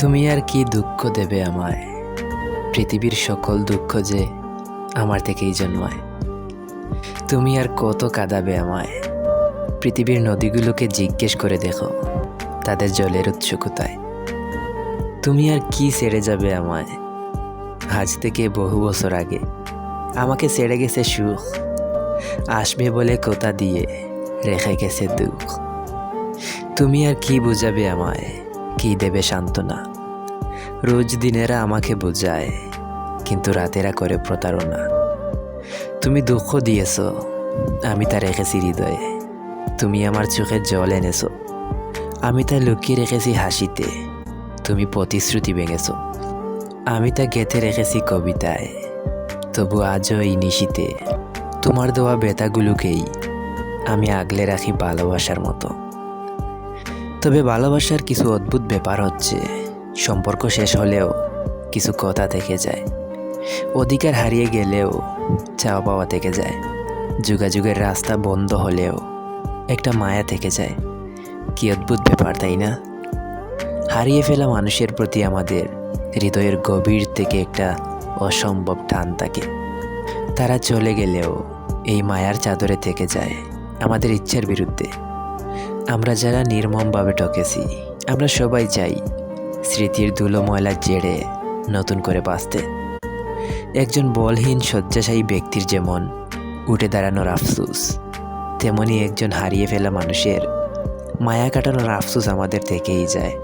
তুমি আর কি দুঃখ দেবে আমায়? পৃথিবীর সকল দুঃখ যে আমার থেকেই জন্মায়। তুমি আর কত কাঁদাবে আমায়? পৃথিবীর নদীগুলোকে জিজ্ঞেস করে দেখো, তাদের জলের উৎস কোথায়? তুমি আর কি ছেড়ে যাবে আমায়? আজ থেকে বহু বছর আগে আমাকে ছেড়ে গেছে সুখ, আসবে বলে কথা দিয়ে রেখে গেছে দুঃখ। তুমি আর কি বুঝাবে আমায়? কি দেবে সান্ত্বনা। রোজ দিনেরা আমাকে বোঝায়, কিন্তু রাতেরা করে প্রতারণা। তুমি দুঃখ দিয়েছ, আমি তা রেখেছি হৃদয়ে। তুমি আমার চোখে জল এনেছো, আমি তা লুকিয়ে রেখেছি হাসিতে। তুমি প্রতিশ্রুতি ভেঙেছ, আমি তা গেঁথে রেখেছি কবিতায়। তবু আজও এই নিশিতে, তোমার দেওয়া বেতাগুলোকেই আমি আগলে রাখি ভালোবাসার মতো। তবে ভালোবাসার কিছু অদ্ভুত ব্যাপার হচ্ছে। সম্পর্ক শেষ হলেও কিছু কথা থেকে যায়। অধিকার হারিয়ে গেলেও চাওয়া পাওয়া থেকে যায়। যোগাযোগের রাস্তা বন্ধ হলেও একটা মায়া থেকে যায়। কি অদ্ভুত ব্যাপার, তাই না? হারিয়ে ফেলা মানুষের প্রতি আমাদের হৃদয়ের গভীর থেকে একটা অসম্ভব টান থাকে। তারা চলে গেলেও এই মায়ার চাদরে থেকে যায় আমাদের ইচ্ছার বিরুদ্ধে। আমরা যারা নির্মমভাবে ঠকেছি, আমরা সবাই চাই স্মৃতির ধুলো ময়লার জেড়ে নতুন করে বাঁচতে। একজন বলহীন, শয্যাশায়ী ব্যক্তির যেমন উঠে দাঁড়ানোর আফসুস, তেমনি একজন হারিয়ে ফেলা মানুষের মায়া কাটানোর আফসুস আমাদের থেকেই যায়।